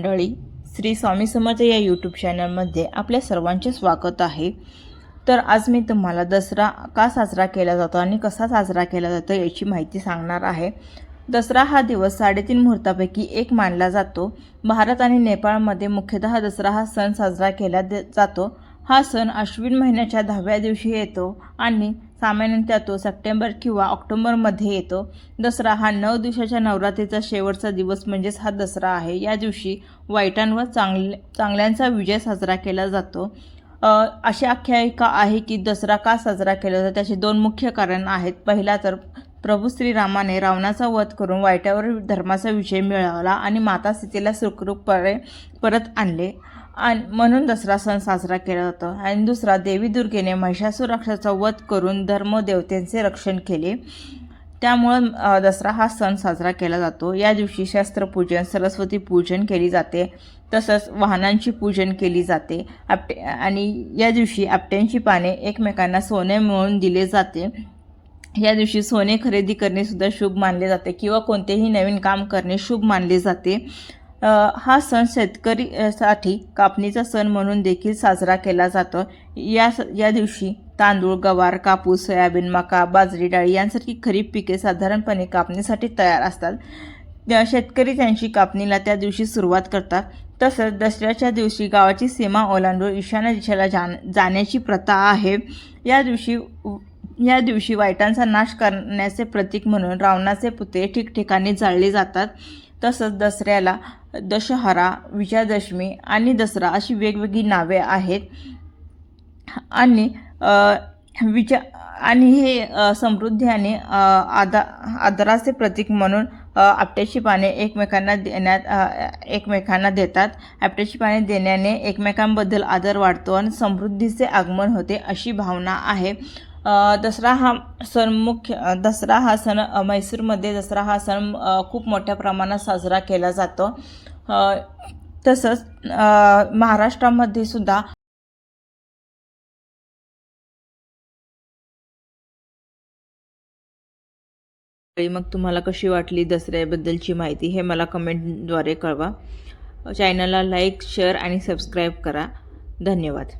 मंडळी श्री स्वामी समर्थ या यूट्यूब चॅनलमध्ये आपल्या सर्वांचे स्वागत आहे. तर आज मी तुम्हाला दसरा का साजरा केला जातो आणि कसा साजरा केला जातो याची माहिती सांगणार आहे. दसरा हा दिवस साडेतीन मुहूर्तापैकी एक मानला जातो. भारत आणि नेपाळमध्ये मुख्यतः दसरा हा सण साजरा केला दे जातो. हा सण अश्विन महिन्याच्या दहाव्या दिवशी येतो आणि सामान्यतः तो सप्टेंबर किंवा ऑक्टोबरमध्ये येतो. दसरा हा नऊ दिवसाच्या नवरात्रीचा शेवटचा दिवस म्हणजेच हा दसरा आहे. या दिवशी वाईटांवर चांगले चांगल्यांचा विजय साजरा केला जातो. अशी आख्यायिका आहे की दसरा का साजरा केला जातो? त्याचे दोन मुख्य कारण आहेत. पहिला तर प्रभू श्रीरामाने रावणाचा वध करून वाईटावर धर्माचा विजय मिळवला आणि माता सीतेला सुखरूपपणे परत आणले. आणि म्हणून दसरा सण साजरा केला जातो. आणि दुसरा देवी दुर्गेने महिषासुराक्षाचा वध करून धर्मदेवतेंचे रक्षण केले. त्यामुळं दसरा हा सण साजरा केला जातो. या दिवशी शस्त्रपूजन सरस्वती पूजन केली जाते. तसंच वाहनांची पूजन केली जाते. आपटे आणि या दिवशी आपट्यांची पाने एकमेकांना सोने मिळवून दिले जाते. या दिवशी सोने खरेदी करणे सुद्धा शुभ मानले जाते किंवा कोणतेही नवीन काम करणे शुभ मानले जाते. हा सण शेतकरी साठी कापणीचा सण म्हणून देखील साजरा केला जातो. या स- या दिवशी तांदूळ गवार कापूस सोयाबीन मका बाजरी डाळी यांसारखी खरीप पिके साधारणपणे कापणीसाठी तयार असतात. त्या- शेतकरी त्यांची कापणीला त्या दिवशी सुरुवात करतात. तसंच दसऱ्याच्या दिवशी गावाची सीमा ओलांडून ईशान्य दिशेला जाण जाण्याची प्रथा आहे. या दिवशी या दिवशी वाईटांचा नाश करण्याचे प्रतीक म्हणून रावणाचे पुतळे ठिकठिकाणी जाळले जातात. तसंच दसऱ्याला दशहरा विजयादशमी आणि दसरा अशी वेगवेगळी नावे आहेत. आणि अ, आणि हे समृद्धी आणि आदा आदराचे प्रतीक म्हणून आपट्याची पाने एकमेकांना देण्यात एकमेकांना देतात. आपट्याची पाने देण्याने एकमेकांबद्दल आदर वाढतो आणि समृद्धीचे आगमन होते अशी भावना आहे. दसरा हा सण मुख्य दसरा हा सण म्हैसूरमध्ये दसरा हा सण खूप मोठ्या प्रमाणात साजरा केला जातो. तसंच महाराष्ट्रामध्ये सुद्धा मग तुम्हाला कशी वाटली दसऱ्याबद्दलची माहिती हे मला कमेंटद्वारे कळवा. चॅनलला लाईक शेअर आणि सबस्क्राईब करा. धन्यवाद.